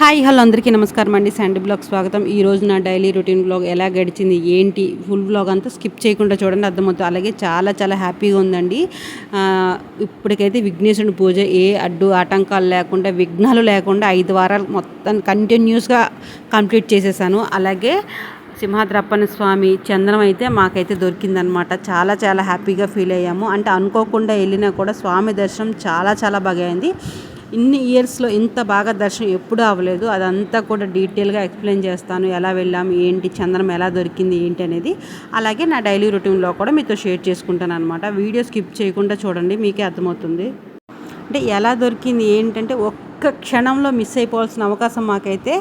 Hi hello అందరికీ నమస్కారం అండి. శాండీ బ్లాగ్ స్వాగతం. ఈ రోజు నా డైలీ రొటీన్ బ్లాగ్ ఎలా గడిచింది ఏంటి ఫుల్ బ్లాగ్ అంతా స్కిప్ చేయకుండా చూడండి అర్థమవుతుంది. అలాగే చాలా చాలా హ్యాపీగా ఉందండి. ఇప్పటికైతే విఘ్నేశ్వరుని పూజ ఏ అడ్డు ఆటంకాలు లేకుండా విఘ్నాలు లేకుండా ఐదు వారాలు మొత్తం కంటిన్యూస్గా కంప్లీట్ చేసేసాను. అలాగే సింహాద్రప్పన స్వామి చందనం అయితే మాకైతే దొరికిందనమాట చాలా చాలా హ్యాపీగా ఫీల్ అయ్యాము. అంటే అనుకోకుండా వెళ్ళినా కూడా స్వామి దర్శనం చాలా చాలా బాగా అయింది. ఇన్ని ఇయర్స్లో ఇంత బాగా దర్శనం ఎప్పుడూ అవ్వలేదు. అదంతా కూడా డీటెయిల్గా ఎక్స్ప్లెయిన్ చేస్తాను. ఎలా వెళ్ళాము ఏంటి? చంద్రం ఎలా దొరికింది? ఏంటి? అనేది అలాగే నా డైలీ రొటీన్లో కూడా మీతో షేర్ చేసుకుంటాను అనమాట వీడియో స్కిప్ చేయకుండా చూడండి మీకే అర్థమవుతుంది. అంటే ఎలా దొరికింది? ఏంటంటే ఒక్క క్షణంలో మిస్ అయిపోవాల్సిన అవకాశం మాకైతే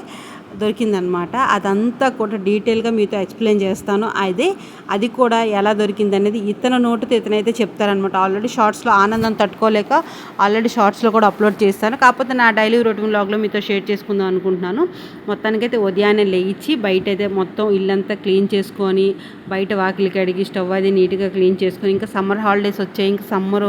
దొరికిందనమాట. అదంతా కూడా డీటెయిల్గా మీతో ఎక్స్ప్లెయిన్ చేస్తాను. అదే అది కూడా ఎలా దొరికింది అనేది ఇతను నోటుతో ఇతనైతే చెప్తారనమాట. ఆల్రెడీ షార్ట్స్లో ఆనందం తట్టుకోలేక ఆల్రెడీ షార్ట్స్లో కూడా అప్లోడ్ చేస్తాను. కాకపోతే నా డైలీ రొటీన్ లాగ్లో మీతో షేర్ చేసుకుందాం అనుకుంటున్నాను. మొత్తానికైతే ఉదయాన్నే లేచి బయట అయితే మొత్తం ఇల్లంతా క్లీన్ చేసుకొని బయట వాకిలి కడిగి స్టవ్ అది నీట్గా క్లీన్ చేసుకొని ఇంకా సమ్మర్ హాలిడేస్ వచ్చాయి. ఇంకా సమ్మర్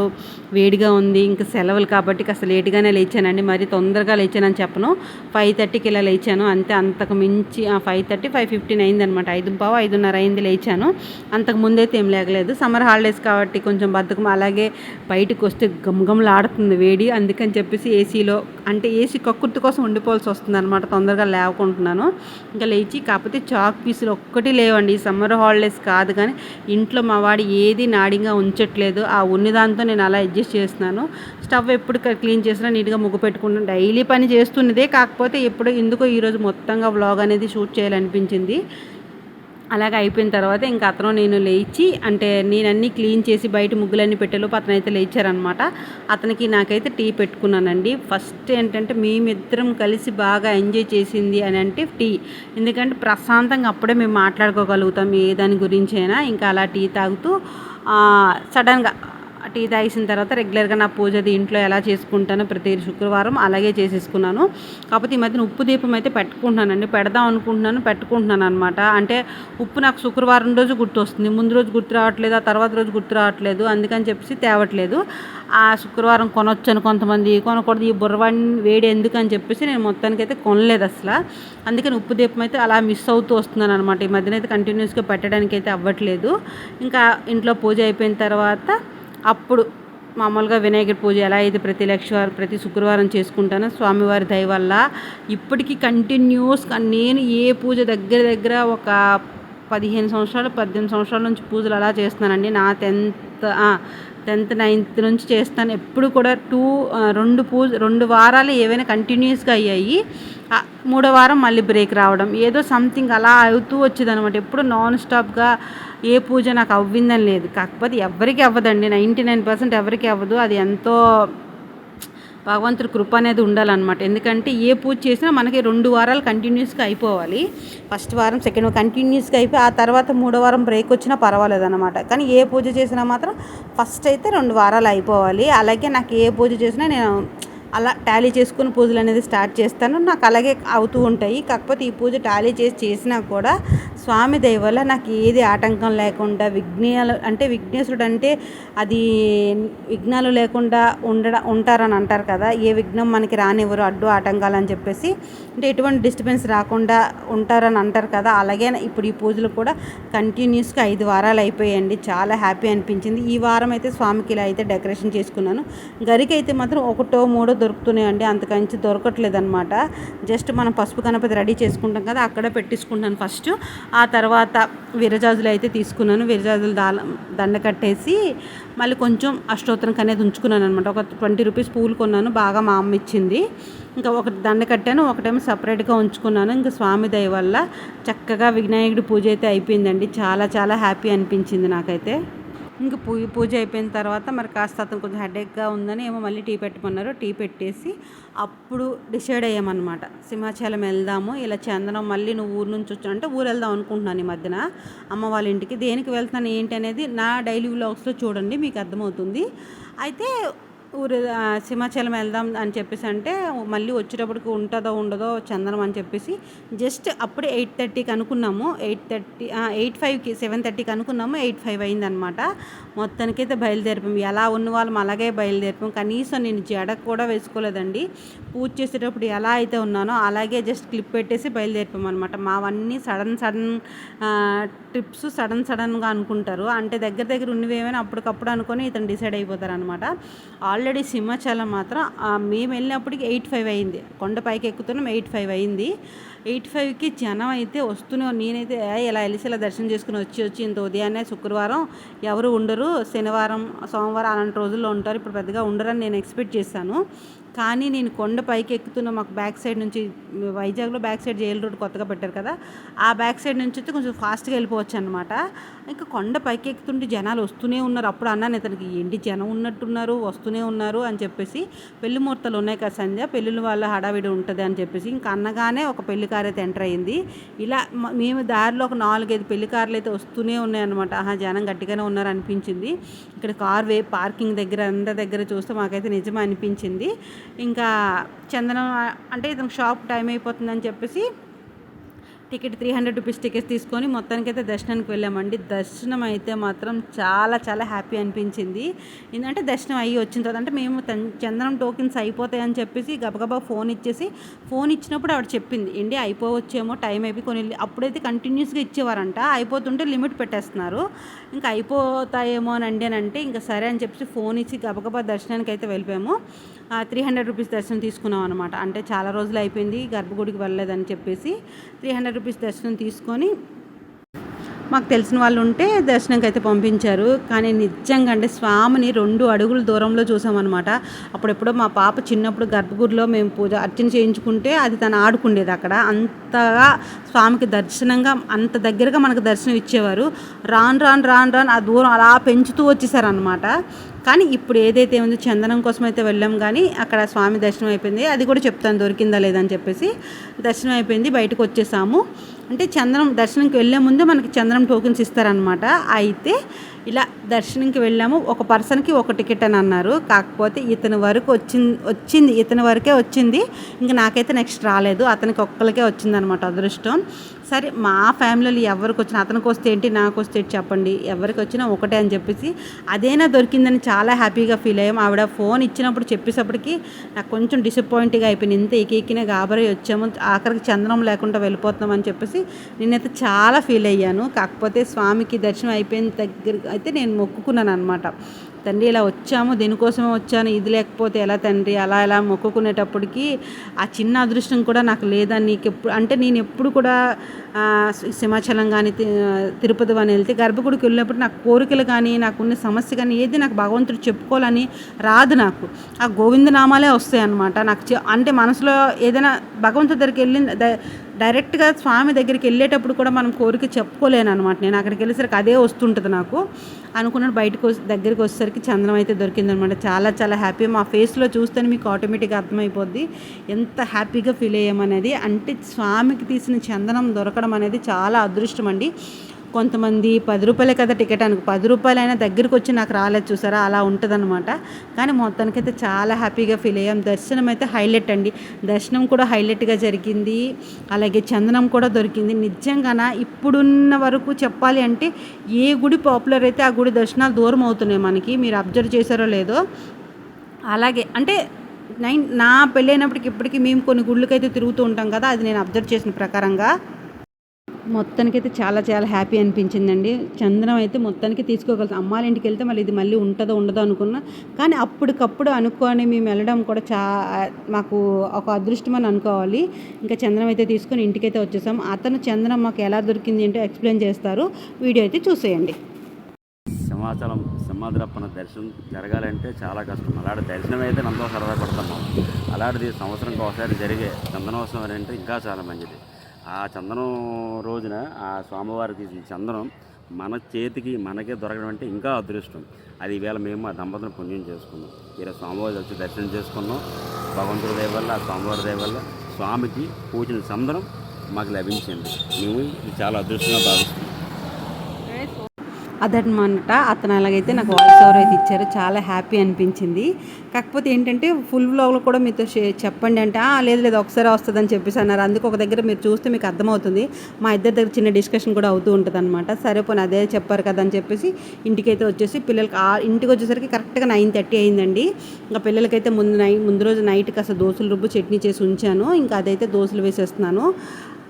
వేడిగా ఉంది. ఇంకా సెలవులు కాబట్టి కాస్త లేట్గానే లేచానండి. మరి తొందరగా లేచానని చెప్పను. ఫైవ్ థర్టీకి ఇలా లేచాను. అంతే. అంతకు మించి ఫైవ్ థర్టీ ఫైవ్ ఫిఫ్టీన్ అయింది అనమాట ఐదు పావు ఐదున్నర అయింది లేచాను. అంతకు ముందైతే ఏం లేగలేదు. సమ్మర్ హాలిడేస్ కాబట్టి కొంచెం బద్దకం అలాగే బయటకు వస్తే గమగమలాడుతుంది వేడి. అందుకని చెప్పేసి ఏసీలో అంటే ఏసీ కక్కుర్తి కోసం ఉండిపోవాల్సి వస్తుంది అనమాట తొందరగా లేవకుంటున్నాను. ఇంకా లేచి కాకపోతే చాక్ పీసులు ఒక్కటి లేవండి. ఈ సమ్మర్ హాలిడేస్ కాదు కానీ ఇంట్లో మా వాడు ఏది నాడిగా ఉంచట్లేదు. ఆ ఉన్నదాంతో నేను అలా అడ్జస్ట్ చేస్తున్నాను. స్టవ్ ఎప్పుడు క్లీన్ చేసినా నీట్గా ముగ్గు పెట్టుకుంటాను డైలీ పని చేస్తున్నదే కాకపోతే ఎప్పుడు ఎందుకో ఈరోజు మొత్తం మొత్తంగా వ్లాగ్ అనేది షూట్ చేయాలనిపించింది. అలాగే అయిపోయిన తర్వాత ఇంకా అతను నేను లేచి అంటే నేను అన్నీ క్లీన్ చేసి బయట ముగ్గులన్నీ పెట్టేలోపు అతను అయితే లేచారనమాట అతనికి నాకైతే టీ పెట్టుకున్నానండి. ఫస్ట్ ఏంటంటే మేమిద్దరం కలిసి బాగా ఎంజాయ్ చేసింది అని అంటే టీ. ఎందుకంటే ప్రశాంతంగా అప్పుడే మేము మాట్లాడుకోగలుగుతాం ఏ దాని గురించి అయినా. ఇంకా అలా టీ తాగుతూ సడన్గా టీ తాగేసిన తర్వాత రెగ్యులర్గా నా పూజ అది ఇంట్లో ఎలా చేసుకుంటానో ప్రతి శుక్రవారం అలాగే చేసేసుకున్నాను. కాకపోతే ఈ మధ్యన ఉప్పు దీపం అయితే పెట్టుకుంటున్నానండి. పెడదాం అనుకుంటున్నాను పెట్టుకుంటున్నాను అనమాట అంటే ఉప్పు నాకు శుక్రవారం రోజు గుర్తు వస్తుంది ముందు రోజు గుర్తు రావట్లేదు ఆ తర్వాత రోజు గుర్తు రావట్లేదు అందుకని చెప్పేసి తేవట్లేదు. ఆ శుక్రవారం కొనొచ్చాను కొంతమంది కొనకూడదు ఈ బుర్రవాడిని వేడి ఎందుకని చెప్పేసి నేను మొత్తానికి అయితే కొనలేదు అసలు. అందుకని ఉప్పు దీపం అయితే అలా మిస్ అవుతూ వస్తున్నాను అనమాట ఈ మధ్యన అయితే కంటిన్యూస్గా పెట్టడానికి అయితే అవ్వట్లేదు. ఇంకా ఇంట్లో పూజ అయిపోయిన తర్వాత అప్పుడు మామూలుగా వినాయకుడి పూజ ఎలా అయితే ప్రతి లక్షవారం ప్రతి శుక్రవారం చేసుకుంటానో స్వామివారి దయ వల్ల ఇప్పటికీ కంటిన్యూస్గా నేను ఏ పూజ దగ్గర దగ్గర ఒక పదిహేను సంవత్సరాలు పద్దెనిమిది సంవత్సరాల నుంచి పూజలు అలా చేస్తున్నానండి. నా టెన్త్ టెన్త్ నైన్త్ నుంచి చేస్తాను. ఎప్పుడు కూడా టూ రెండు పూజ రెండు వారాలు ఏవైనా కంటిన్యూస్గా అయ్యాయి. మూడో వారం మళ్ళీ బ్రేక్ రావడం. ఏదో సంథింగ్ అలా అవుతూ వచ్చేది అనమాట ఎప్పుడు నాన్ స్టాప్గా ఏ పూజ నాకు అవ్విందని లేదు. కాకపోతే ఎవరికి అవ్వదండి. నైంటీ నైన్ పర్సెంట్ ఎవరికి అవ్వదు. అది ఎంతో భగవంతుడి కృప అనేది ఉండాలన్నమాట. ఎందుకంటే ఏ పూజ చేసినా మనకి రెండు వారాలు కంటిన్యూస్గా అయిపోవాలి. ఫస్ట్ వారం సెకండ్ కంటిన్యూస్గా అయిపోయి ఆ తర్వాత మూడో వారం బ్రేక్ వచ్చినా పర్వాలేదు అనమాట కానీ ఏ పూజ చేసినా మాత్రం ఫస్ట్ అయితే రెండు వారాలు అయిపోవాలి. అలాగే నాకు ఏ పూజ చేసినా నేను అలా టాలీ చేసుకుని పూజలు అనేది స్టార్ట్ చేస్తాను. నాకు అలాగే అవుతూ ఉంటాయి. కాకపోతే ఈ పూజ టాలీ చేసి చేసినా కూడా స్వామి దయ వల్ల నాకు ఏది ఆటంకం లేకుండా విఘ్నాలు అంటే విఘ్నేశ్వరుడు అంటే అది విఘ్నాలు లేకుండా ఉండడం ఉంటారని అంటారు కదా ఏ విఘ్నం మనకి రానివ్వరు అడ్డు ఆటంకాలు అని చెప్పేసి. అంటే ఎటువంటి డిస్టర్బెన్స్ రాకుండా ఉంటారని అంటారు కదా అలాగే ఇప్పుడు ఈ పూజలు కూడా కంటిన్యూస్గా ఐదు వారాలు అయిపోయాయండి. చాలా హ్యాపీ అనిపించింది. ఈ వారం అయితే స్వామికి ఇలా అయితే డెకరేషన్ చేసుకున్నాను. గరికి అయితే మాత్రం ఒకటో మూడో దొరుకుతున్నాయండి. అంతకంచి దొరకట్లేదు అనమాట జస్ట్ మనం పసుపు గణపతి రెడీ చేసుకుంటాం కదా అక్కడే పెట్టించుకుంటాను ఫస్ట్. ఆ తర్వాత విరజాజులు అయితే తీసుకున్నాను. విరజాజులు దాల దండ కట్టేసి మళ్ళీ కొంచెం అష్టోత్తరంకి అనేది ఉంచుకున్నాను అనమాట ఒక ట్వంటీ రూపీస్ పూలు కొన్నాను బాగా మా అమ్మ ఇచ్చింది. ఇంకా ఒక దండ కట్టాను ఒకటేమో సపరేట్గా ఉంచుకున్నాను. ఇంకా స్వామి దయ వల్ల చక్కగా వినాయకుడి పూజ అయితే అయిపోయిందండి. చాలా చాలా హ్యాపీ అనిపించింది నాకైతే. ఇంక పూ పూజ అయిపోయిన తర్వాత మరి కాస్త అతను కొంచెం హెడేక్గా ఉందని ఏమో మళ్ళీ టీ పెట్టమన్నారు టీ పెట్టేసి అప్పుడు డిసైడ్ అయ్యామన్నమాట. సింహాచలం వెళ్దాము ఇలా చందనం మళ్ళీ నువ్వు ఊరు నుంచి వచ్చా అంటే ఊరు వెళ్దాం అనుకుంటున్నాను ఈ మధ్యన. అమ్మ వాళ్ళ ఇంటికి దేనికి వెళ్తున్నాను ఏంటి అనేది నా డైలీ వ్లాగ్స్లో చూడండి మీకు అర్థమవుతుంది. అయితే ఊరు సింహాచలం వెళ్దాం అని చెప్పేసి అంటే మళ్ళీ వచ్చేటప్పటికి ఉంటుందో ఉండదో చందనం అని చెప్పేసి జస్ట్ అప్పుడే ఎయిట్ థర్టీకి అనుకున్నాము. ఎయిట్ థర్టీ ఎయిట్ ఫైవ్కి సెవెన్ థర్టీకి అనుకున్నాము. ఎయిట్ ఫైవ్ అయిందనమాట మొత్తానికైతే బయలుదేరిపాం ఎలా ఉన్న వాళ్ళం అలాగే బయలుదేరిపాం కనీసం నేను జడ కూడా వేసుకోలేదండి. పూజ చేసేటప్పుడు ఎలా అయితే ఉన్నానో అలాగే జస్ట్ క్లిప్ పెట్టేసి బయలుదేరిపాం అనమాట మావన్నీ సడన్ సడన్ ట్రిప్స్ సడన్ సడన్గా అనుకుంటారు. అంటే దగ్గర దగ్గర ఉన్నవి ఏమైనా అప్పటికప్పుడు అనుకొని ఇతను డిసైడ్ అయిపోతారు అనమాట ఆల్రెడీ సింహాచలం మాత్రం మేము వెళ్ళినప్పటికి ఎయిట్ ఫైవ్ అయింది. కొండ పైకి ఎక్కుతున్నాం ఎయిట్ ఫైవ్ అయింది. ఎయిట్ ఫైవ్కి జనం అయితే వస్తున్నాం నేనైతే ఇలా వెళ్ళి ఇలా దర్శనం చేసుకుని వచ్చి వచ్చి ఇంత ఉదయాన్నే శుక్రవారం ఎవరు ఉండరు. శనివారం సోమవారం అలాంటి రోజుల్లో ఉంటారు. ఇప్పుడు పెద్దగా ఉండరని నేను ఎక్స్పెక్ట్ చేశాను. కానీ నేను కొండ పైకి ఎక్కుతున్న మాకు బ్యాక్ సైడ్ నుంచి వైజాగ్లో బ్యాక్ సైడ్ జైలు రోడ్ కొత్తగా పెట్టారు కదా ఆ బ్యాక్ సైడ్ నుంచి అయితే కొంచెం ఫాస్ట్గా వెళ్ళిపోవచ్చు అనమాట ఇంకా కొండ పైకి ఎక్కుతుంటే జనాలు వస్తూనే ఉన్నారు. అప్పుడు అన్నాను ఇతనికి ఏంటి జనం ఉన్నట్టున్నారు వస్తూనే ఉన్నారు అని చెప్పేసి పెళ్ళి ముహూర్తాలు ఉన్నాయి కదా సంధ్య పెళ్ళిళ్ళ వాళ్ళ హడావిడి ఉంటుంది అని చెప్పేసి ఇంకా అన్నగానే ఒక పెళ్ళి కార్ అయితే ఎంటర్ అయింది. ఇలా మేము దారిలో ఒక నాలుగైదు పెళ్ళి కార్లు అయితే వస్తూనే ఉన్నాయన్నమాట ఆహా జనం గట్టిగానే ఉన్నారు అనిపించింది ఇక్కడ కార్ వే పార్కింగ్ దగ్గర అందరి దగ్గర చూస్తే మాకైతే నిజమే అనిపించింది. ఇంకా చందనం అంటే ఇతను షాప్ టైం అయిపోతుందని చెప్పేసి ticket three hundred rupees tickets తీసుకొని మొత్తానికైతే దర్శనానికి వెళ్ళామండి. దర్శనం అయితే మాత్రం చాలా చాలా హ్యాపీ అనిపించింది. ఎందుకంటే దర్శనం అయ్యి వచ్చిన తర్వాత అంటే మేము చందనం టోకెన్స్ అయిపోతాయని చెప్పేసి గబగబా ఫోన్ ఇచ్చేసి ఫోన్ ఇచ్చినప్పుడు ఆవిడ చెప్పింది ఏంటి అయిపోవచ్చేమో టైం అయిపోయి కొన్ని అప్పుడైతే కంటిన్యూస్గా ఇచ్చేవారంట. అయిపోతుంటే లిమిట్ పెట్టేస్తున్నారు. ఇంకా అయిపోతాయేమో అని అండి అని అంటే ఇంకా సరే అని చెప్పేసి ఫోన్ ఇచ్చి గబగబా దర్శనానికి అయితే వెళ్ళిపోయాము. త్రీ హండ్రెడ్ రూపీస్ దర్శనం తీసుకున్నాం అనమాట అంటే చాలా రోజులు అయిపోయింది గర్భగుడికి వెళ్ళలేదని చెప్పేసి త్రీ హండ్రెడ్ రూపీస్ దర్శనం తీసుకొని మాకు తెలిసిన వాళ్ళు ఉంటే దర్శనంకి అయితే పంపించారు. కానీ నిజంగా అంటే స్వామిని రెండు అడుగుల దూరంలో చూసామన్నమాట అప్పుడెప్పుడో మా పాప చిన్నప్పుడు గర్భగుడిలో మేము పూజ అర్చన చేయించుకుంటే అది తను ఆడుకుండేది అక్కడ. అంతగా స్వామికి దర్శనంగా అంత దగ్గరగా మనకు దర్శనం ఇచ్చేవారు. రాను రాను రాను రాను ఆ దూరం అలా పెంచుతూ వచ్చేసారనమాట కానీ ఇప్పుడు ఏదైతే ఉందో చందనం కోసం అయితే వెళ్ళాం కానీ అక్కడ స్వామి దర్శనం అయిపోయింది. అది కూడా చెప్తాను దొరికిందా లేదని చెప్పేసి. దర్శనం అయిపోయింది బయటకు వచ్చేసాము. అంటే చందనం దర్శనంకి వెళ్ళే ముందే మనకి చందనం టోకెన్స్ ఇస్తారనమాట అయితే ఇలా దర్శనంకి వెళ్ళాము. ఒక పర్సన్కి ఒక టికెట్ అని అన్నారు. కాకపోతే ఇతని వరకు వచ్చింది వచ్చింది ఇతని వరకే వచ్చింది. ఇంకా నాకైతే నెక్స్ట్ రాలేదు. అతనికి ఒక్కరికే వచ్చిందనమాట అదృష్టం. సరే మా ఫ్యామిలీలో ఎవరికి వచ్చినా అతనికి వస్తే ఏంటి నాకు వస్తే చెప్పండి. ఎవరికి వచ్చినా ఒకటే అని చెప్పేసి అదేనా దొరికిందని చాలా హ్యాపీగా ఫీల్ అయ్యాం. ఆవిడ ఫోన్ ఇచ్చినప్పుడు చెప్పేసప్పటికి నాకు కొంచెం డిసప్పాయింట్గా అయిపోయింది. ఇంత ఎక్కిన గాబరీ వచ్చాము. ఆఖరికి చందనం లేకుండా వెళ్ళిపోతున్నాం అని చెప్పేసి నేనైతే చాలా ఫీల్ అయ్యాను. కాకపోతే స్వామికి దర్శనం అయిపోయిన దగ్గర అయితే నేను మొక్కుకున్నాను అనమాట తండ్రి ఇలా వచ్చాము దేనికోసమే వచ్చాను ఇది లేకపోతే ఎలా తండ్రి అలా ఎలా మొక్కుకునేటప్పటికి ఆ చిన్న అదృష్టం కూడా నాకు లేదా నీకు ఎప్పుడు అంటే నేను ఎప్పుడు కూడా సింహాచలం కానీ తి- తిరుపతి కానీ వెళ్తే గర్భగుడికి వెళ్ళినప్పుడు నాకు కోరికలు కానీ నాకున్న సమస్య కానీ ఏది నాకు భగవంతుడు చెప్పుకోవాలని రాదు నాకు. ఆ గోవిందనామాలే వస్తాయి అన్నమాట నాకు అంటే మనసులో ఏదైనా భగవంతుడి దగ్గరికి వెళ్ళిన డైరెక్ట్గా స్వామి దగ్గరికి వెళ్ళేటప్పుడు కూడా మనం కోరిక చెప్పుకోలేను అనమాట నేను అక్కడికి వెళ్ళేసరికి అదే వస్తుంటుంది నాకు. అనుకున్నాను బయటకు దగ్గరికి వచ్చేసరికి చందనం అయితే దొరికిందనమాట చాలా చాలా హ్యాపీ. మా ఫేస్లో చూస్తేనే మీకు ఆటోమేటిక్గా అర్థమైపోద్ది. ఎంత హ్యాపీగా ఫీల్ అయ్యామనేది. అంటే స్వామికి తీసిన చందనం దొరకడం అనేది చాలా అదృష్టం అండి. కొంతమంది పది రూపాయలే కదా టికెట్ అనుకు పది రూపాయలైనా దగ్గరికి వచ్చి నాకు రాలేదు చూసారా? అలా ఉంటుందన్నమాట. కానీ మొత్తానికైతే చాలా హ్యాపీగా ఫీల్ అయ్యాం. దర్శనం అయితే హైలైట్ అండి. దర్శనం కూడా హైలైట్గా జరిగింది. అలాగే చందనం కూడా దొరికింది. నిజంగాన? ఇప్పుడున్న వరకు చెప్పాలి అంటే ఏ గుడి పాపులర్ అయితే ఆ గుడి దర్శనాలు దూరం అవుతున్నాయి మనకి? మీరు అబ్జర్వ్ చేశారో లేదో. అలాగే అంటే నైన్ నా పెళ్ళైనప్పటికి ఇప్పటికీ మేము కొన్ని గుళ్ళకైతే తిరుగుతూ ఉంటాం కదా అది నేను అబ్జర్వ్ చేసిన ప్రకారంగా. మొత్తానికైతే చాలా చాలా హ్యాపీ అనిపించిందండి. చందనం అయితే మొత్తానికి తీసుకోగలుగుతాం. అమ్మాళ్ళ ఇంటికి వెళ్తే మళ్ళీ ఇది మళ్ళీ ఉంటుందో ఉండదో అనుకున్నా. కానీ అప్పటికప్పుడు అనుకొని మేము వెళ్ళడం కూడా చా మాకు ఒక అదృష్టం అని అనుకోవాలి. ఇంకా చందనం అయితే తీసుకొని ఇంటికైతే వచ్చేసాం. అతను చందనం మాకు ఎలా దొరికింది ఏంటో ఎక్స్ప్లెయిన్ చేస్తారు. వీడియో అయితే చూసేయండి. సింహాచలం సింహాద్రప్పన దర్శనం జరగాలంటే చాలా కష్టం. అలాంటి దర్శనం అయితే ఎంతో సరదా పడతాం అలాంటిది సంవత్సరంకి ఒకసారి జరిగే చందనోత్సవం అంటే ఇంకా చాలా మంచిది. ఆ చందనం రోజున ఆ స్వామివారికి తీసిన చందనం మన చేతికి మనకే దొరకడం అంటే ఇంకా అదృష్టం. అది ఈవేళ మేము ఆ దంపతులను పుణ్యం చేసుకున్నాం. ఈరోజు స్వామివారి వచ్చి దర్శనం చేసుకున్నాం. భగవంతుడి దయ వల్ల ఆ స్వామివారి దయ వల్ల స్వామికి పూజన చందనం మాకు లభించింది. మేము ఇది చాలా అదృష్టంగా భావిస్తున్నాం. అదనమాట. అతను అలాగైతే నాకు వాయిస్ ఓవర్ అయితే ఇచ్చారు. చాలా హ్యాపీ అనిపించింది. కాకపోతే ఏంటంటే ఫుల్ వ్లాగ్లో కూడా మీతో చెప్పండి అంటే. లేదు లేదు ఒకసారి వస్తుందని చెప్పేసి అన్నారు. అందుకు ఒక దగ్గర మీరు చూస్తే మీకు అర్థమవుతుంది. మా ఇద్దరి దగ్గర చిన్న డిస్కషన్ కూడా అవుతూ ఉంటుంది అనమాట సరే పోనీ అదే చెప్పారు కదా అని చెప్పేసి ఇంటికైతే వచ్చేసి పిల్లలకి ఆ ఇంటికి వచ్చేసరికి కరెక్ట్గా నైన్ థర్టీ అయిందండి. ఇంకా పిల్లలకైతే ముందు నై ముందు రోజు నైట్కి అసలు దోశలు రుబ్బు చట్నీ చేసి ఉంచాను. ఇంకా అదైతే దోశలు వేసేస్తున్నాను.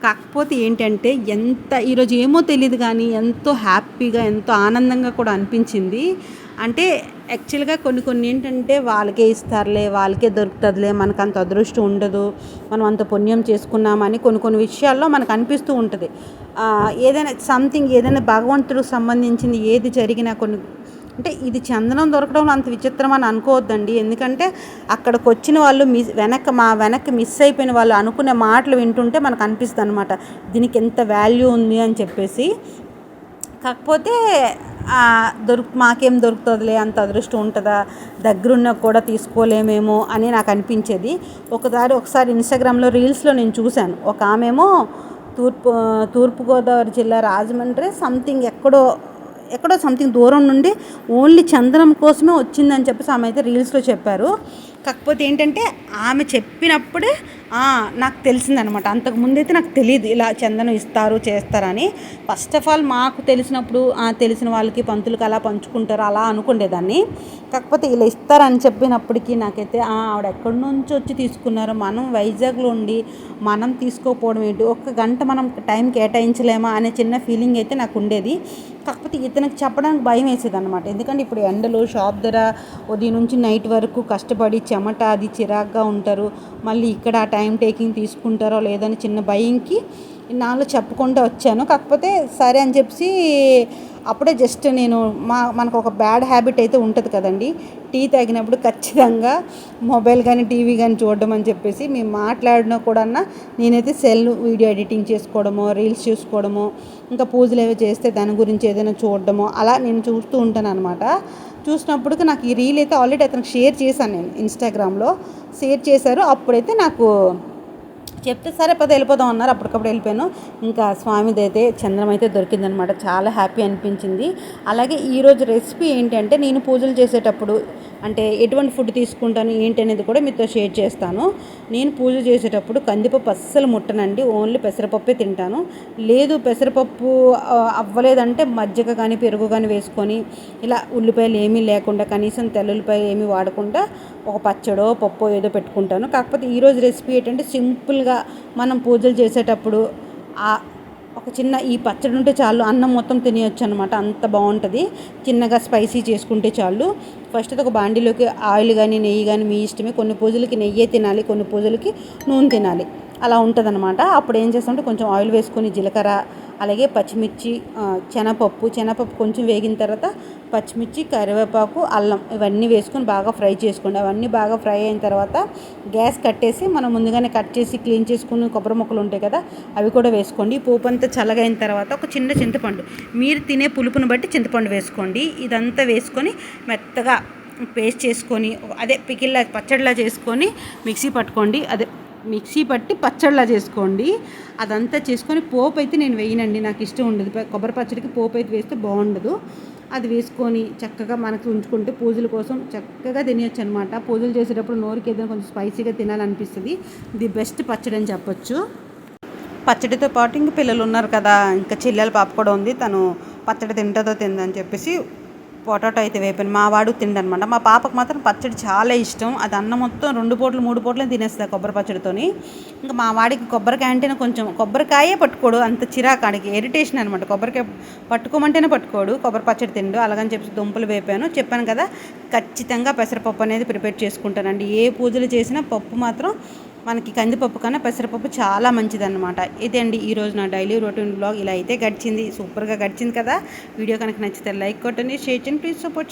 కాకపోతే ఏంటంటే ఎంత ఈరోజు ఏమో తెలియదు కానీ ఎంతో హ్యాపీగా ఎంతో ఆనందంగా కూడా అనిపించింది. అంటే యాక్చువల్గా కొన్ని కొన్ని ఏంటంటే వాళ్ళకే ఇస్తారులే వాళ్ళకే దొరుకుతుందిలే మనకు అంత అదృష్టం ఉండదు మనం అంత పుణ్యం చేసుకున్నామని కొన్ని కొన్ని విషయాల్లో మనకు అనిపిస్తూ ఉంటుంది. ఏదైనా సంథింగ్ ఏదైనా భగవంతుడికి సంబంధించింది ఏది జరిగినా కొన్ని అంటే ఇది చందనం దొరకడం అంత విచిత్రం అని అనుకోవద్దండి. ఎందుకంటే అక్కడికి వచ్చిన వాళ్ళు మిస్ వెనక మా వెనక్కి మిస్ అయిపోయిన వాళ్ళు అనుకునే మాటలు వింటుంటే మనకు అనిపిస్తుంది అనమాట దీనికి ఎంత వాల్యూ ఉంది అని చెప్పేసి. కాకపోతే దొరుకు మాకేం దొరుకుతుందిలే అంత అదృష్టం ఉంటుందా దగ్గరున్న కూడా తీసుకోలేమేమో అని నాకు అనిపించేది. ఒకసారి ఒకసారి ఇన్స్టాగ్రామ్లో రీల్స్లో నేను చూశాను. ఒక ఆమెమో తూర్పు తూర్పుగోదావరి జిల్లా రాజమండ్రి సంథింగ్ ఎక్కడో ఎక్కడో సంథింగ్ దూరం నుండి ఓన్లీ చందనం కోసమే వచ్చిందని చెప్పేసి ఆమె అయితే రీల్స్లో చెప్పారు. కాకపోతే ఏంటంటే ఆమె చెప్పినప్పుడే నాకు తెలిసిందనమాట. అంతకు ముందైతే నాకు తెలియదు ఇలా చందనం ఇస్తారు చేస్తారని. ఫస్ట్ ఆఫ్ ఆల్ మాకు తెలిసినప్పుడు తెలిసిన వాళ్ళకి పంతులకు అలా పంచుకుంటారు అలా అనుకునేదాన్ని కాకపోతే ఇలా ఇస్తారని చెప్పినప్పటికీ నాకైతే ఆవిడ ఎక్కడి నుంచి వచ్చి తీసుకున్నారు మనం వైజాగ్లో ఉండి మనం తీసుకోకపోవడం ఏంటి? ఒక్క గంట మనం టైం కేటాయించలేమా అనే చిన్న ఫీలింగ్ అయితే నాకు ఉండేది. కాకపోతే ఇతనికి చెప్పడానికి భయం వేసేది అనమాట ఎందుకంటే ఇప్పుడు ఎండలు షాప్ ధర ఉదయం నుంచి నైట్ వరకు కష్టపడి చెమట అది చిరాగ్గా ఉంటారు. మళ్ళీ ఇక్కడ ఆ టైం టేకింగ్ తీసుకుంటారో లేదని చిన్న భయంకి నాలో చెప్పకుండా వచ్చాను. కాకపోతే సరే అని చెప్పి అప్పుడే జస్ట్ నేను మా మనకు ఒక బ్యాడ్ హ్యాబిట్ అయితే ఉంటుంది కదండి. టీ తాగినప్పుడు ఖచ్చితంగా మొబైల్ కానీ టీవీ కానీ చూడడం అని చెప్పేసి మేము మాట్లాడినా కూడా నేనైతే సెల్ వీడియో ఎడిటింగ్ చేసుకోవడమో రీల్స్ చూసుకోవడమో ఇంకా పూజలు ఏవో చేస్తే దాని గురించి ఏదైనా చూడడమో అలా నేను చూస్తూ ఉంటాను అనమాట చూసినప్పుడు నాకు ఈ రీల్ అయితే ఆల్రెడీ అతనికి షేర్ చేశాను నేను ఇన్స్టాగ్రామ్లో. షేర్ చేశారు. అప్పుడైతే నాకు చెప్తే సరే పద వెళ్ళిపోదాం అన్నారు. అప్పటికప్పుడు వెళ్ళిపోయాను. ఇంకా స్వామిది అయితే చంద్రం అయితే దొరికిందనమాట. చాలా హ్యాపీ అనిపించింది. అలాగే ఈరోజు రెసిపీ ఏంటంటే నేను పూజలు చేసేటప్పుడు అంటే ఎటువంటి ఫుడ్ తీసుకుంటాను ఏంటి అనేది కూడా మీతో షేర్ చేస్తాను. నేను పూజ చేసేటప్పుడు కందిపప్పు అస్సలు ముట్టనండి ఓన్లీ పెసరపప్పే తింటాను. లేదు పెసరపప్పు అవ్వలేదంటే మజ్జిగ కానీ పెరుగు కానీ వేసుకొని ఇలా ఉల్లిపాయలు ఏమీ లేకుండా కనీసం తెల్లుల్లిపాయలు ఏమీ వాడకుండా ఒక పచ్చడో పప్పు ఏదో పెట్టుకుంటాను. కాకపోతే ఈరోజు రెసిపీ ఏంటంటే సింపుల్గా మనం పూజలు చేసేటప్పుడు ఒక చిన్న ఈ పచ్చడి ఉంటే చాలు అన్నం మొత్తం తినేయచ్చు అనమాట అంత బాగుంటుంది. చిన్నగా స్పైసీ చేసుకుంటే చాలు. ఫస్ట్ అయితే ఒక బాండీలోకి ఆయిల్ కానీ నెయ్యి కానీ మీ ఇష్టమే. కొన్ని పూజలకి నెయ్యే తినాలి కొన్ని పూజలకి నూనె తినాలి. అలా ఉంటుందన్నమాట. అప్పుడు ఏం చేస్తామంటే కొంచెం ఆయిల్ వేసుకొని జీలకర్ర అలాగే పచ్చిమిర్చి శనపప్పు శనగపప్పు శనగపప్పు కొంచెం వేగిన తర్వాత పచ్చిమిర్చి కరివేపాకు అల్లం ఇవన్నీ వేసుకొని బాగా ఫ్రై చేసుకోండి. అవన్నీ బాగా ఫ్రై అయిన తర్వాత గ్యాస్ కట్టేసి మనం ముందుగానే కట్ చేసి క్లీన్ చేసుకుని కొబ్బరి ముక్కలు ఉంటాయి కదా అవి కూడా వేసుకోండి. పోపు అంతా చల్లగైన తర్వాత ఒక చిన్న చింతపండు. మీరు తినే పులుపును బట్టి చింతపండు వేసుకోండి. ఇదంతా వేసుకొని మెత్తగా పేస్ట్ చేసుకొని అదే పికిల్లా పచ్చడిలా చేసుకొని మిక్సీ పట్టుకోండి. అదే మిక్సీ పట్టి పచ్చడిలా చేసుకోండి. అదంతా చేసుకొని పోపు అయితే నేను వేయనండి. నాకు ఇష్టం ఉండదు. కొబ్బరి పచ్చడికి పోపు అయితే వేస్తే బాగుండదు. అది వేసుకొని చక్కగా మనకు ఉంచుకుంటే పూజల కోసం చక్కగా తినేయచ్చు అనమాట పూజలు చేసేటప్పుడు నోరుకి ఏదైనా కొంచెం స్పైసీగా తినాలనిపిస్తుంది. ది బెస్ట్ పచ్చడి అని చెప్పొచ్చు. పచ్చడితో పాటు ఇంక పిల్లలు ఉన్నారు కదా. ఇంకా చెల్లెల పాప కూడా ఉంది. తను పచ్చడి తింటుందో తిందని చెప్పేసి పొటాటో అయితే వేపాను. మా వాడు తిండనమాట. మా పాపకు మాత్రం పచ్చడి చాలా ఇష్టం. అది అన్నం మొత్తం రెండు పూటలు మూడు పూటలు తినేస్తుంది కొబ్బరి పచ్చడితోని. ఇంకా మా వాడికి కొబ్బరికాయ అంటేనే కొంచెం కొబ్బరికాయే పట్టుకోడు. అంత చిరాకాడికి ఇరిటేషన్ అనమాట కొబ్బరికాయ పట్టుకోమంటేనే పట్టుకోడు. కొబ్బరి పచ్చడి తిండు. అలాగని చెప్పి దుంపలు వేపాను. చెప్పాను కదా ఖచ్చితంగా పెసరపప్పు అనేది ప్రిపేర్ చేసుకుంటానండి. ఏ పూజలు చేసినా పప్పు మాత్రం మనకి కందిపప్పు కన్నా పెసరపప్పు చాలా మంచిదన్నమాట. ఇదండి ఈరోజు నా డైలీ రొటీన్ బ్లాగ్. ఇలా అయితే గడిచింది. సూపర్గా గడిచింది కదా. వీడియో కనుక నచ్చితే లైక్ కొట్టండి షేర్ చేయండి. Please support